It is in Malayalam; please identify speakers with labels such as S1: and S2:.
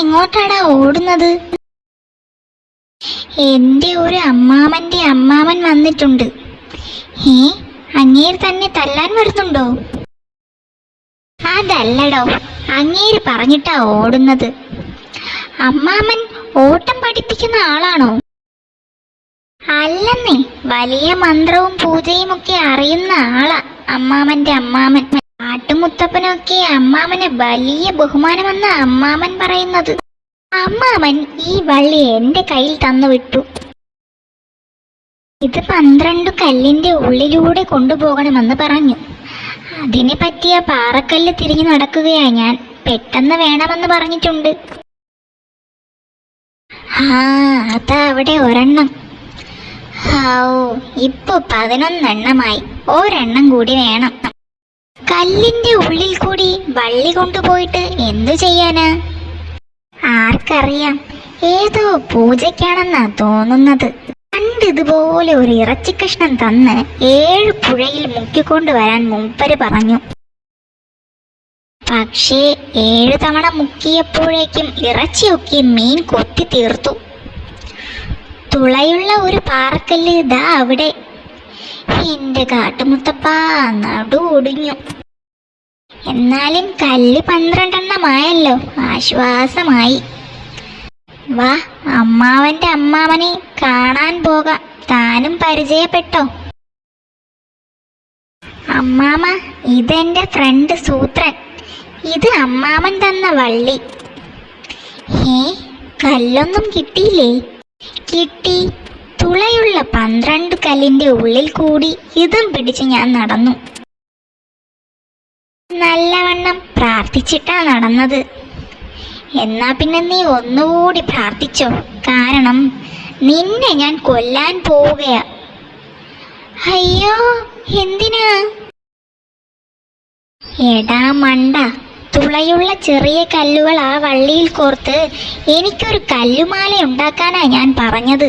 S1: എങ്ങോട്ടാടാ ഓടുന്നത്? എന്റെ ഒരു അമ്മാമന്റെ അമ്മാമൻ വന്നിട്ടുണ്ട്. ഏ അങ്ങേര് തന്നെ തല്ലാൻ വരുന്നുണ്ടോ? അതല്ലടോ അങ്ങേര് പറഞ്ഞിട്ടാ ഓടുന്നത്. അമ്മാമൻ ഓട്ടം പഠിപ്പിക്കുന്ന ആളാണോ? അല്ലെന്നേ വലിയ മന്ത്രവും പൂജയും ഒക്കെ അറിയുന്ന ആളാ അമ്മാമന്റെ അമ്മാമൻ. കാട്ടുമുത്തപ്പനൊക്കെ അമ്മാമന് വലിയ ബഹുമാനമെന്ന് അമ്മാമൻ പറയുന്നത്. അമ്മാമൻ ഈ വള്ളി എന്റെ കയ്യിൽ തന്നു വിട്ടു ഇത് പന്ത്രണ്ട് കല്ലിന്റെ ഉള്ളിലൂടെ കൊണ്ടുപോകണമെന്ന് പറഞ്ഞു. അതിനെ പറ്റിയ പാറക്കല്ല് തിരിഞ്ഞു നടക്കുകയാ ഞാൻ. പെട്ടെന്ന് വേണമെന്ന് പറഞ്ഞിട്ടുണ്ട്. ആ അതാ അവിടെ ഒരെണ്ണം. ഹാവോ ഇപ്പൊ പതിനൊന്നെണ്ണമായി. ഒരെണ്ണം കൂടി വേണം. കല്ലിന്റെ ഉള്ളിൽ കൂടി വള്ളി കൊണ്ടുപോയിട്ട് എന്തു ചെയ്യാനാ? ആർക്കറിയാം. ഏതോ പൂജയ്ക്കാണെന്നാ തോന്നുന്നത്. പണ്ട് ഇതുപോലെ ഒരു ഇറച്ചിക്കഷ്ണം തന്ന് ഏഴ് പുഴയിൽ മുക്കിക്കൊണ്ട് വരാൻ മൂപ്പര് പറഞ്ഞു. പക്ഷേ ഏഴ് തവണ മുക്കിയപ്പോഴേക്കും ഇറച്ചിയൊക്കെ മീൻ കൊത്തി തീർത്തു. തുളയുള്ള ഒരു പാറക്കല്ല് ഇതാ അവിടെ. എന്റെ കാട്ടുമുത്തപ്പാ നടു ഒടിഞ്ഞു. എന്നാലും കല്ല് പന്ത്രണ്ടെണ്ണമായല്ലോ ആശ്വാസമായി. വാ അമ്മാവന്റെ അമ്മാവനെ കാണാൻ പോകാം താനും പരിചയപ്പെട്ടോ. അമ്മാമ ഇതെന്റെ ഫ്രണ്ട് സൂത്രൻ. ഇത് അമ്മാമൻ തന്ന വള്ളി. ഹേ കല്ലൊന്നും കിട്ടിയില്ലേ? കിട്ടി. തുളയുള്ള പന്ത്രണ്ട് കല്ലിന്റെ ഉള്ളിൽ കൂടി ഇതും പിടിച്ച് ഞാൻ നടന്നു. നല്ലവണ്ണം പ്രാർത്ഥിച്ചിട്ടാ നടന്നത്. എന്നാ പിന്നെ നീ ഒന്നുകൂടി പ്രാർത്ഥിച്ചോ. കാരണം നിന്നെ ഞാൻ കൊല്ലാൻ പോവുകയാ. അയ്യോ എന്തിനാ? എടാ മണ്ട തുളയുള്ള ചെറിയ കല്ലുകൾ ആ വള്ളിയിൽ കോർത്ത് എനിക്കൊരു കല്ലുമാല ഉണ്ടാക്കാനാ ഞാൻ പറഞ്ഞത്.